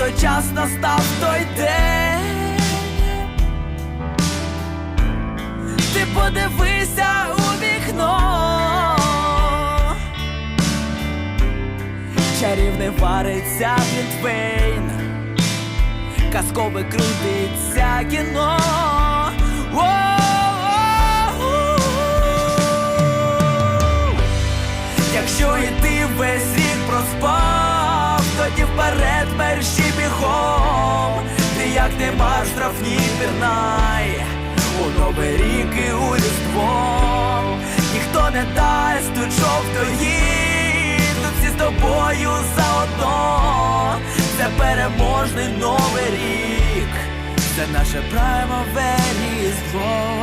той час настав той день. Ти подивися у вікно. Чарівний вариться Глінтвейн Казкове крутиться кіно. Якщо і ти весь рік проспав, як нема штрафні пірнай у новий рік і у різдво. Ніхто не дасть тут жовтої, тут всі з тобою заодно. Це переможний новий рік, це наше праймове різдво.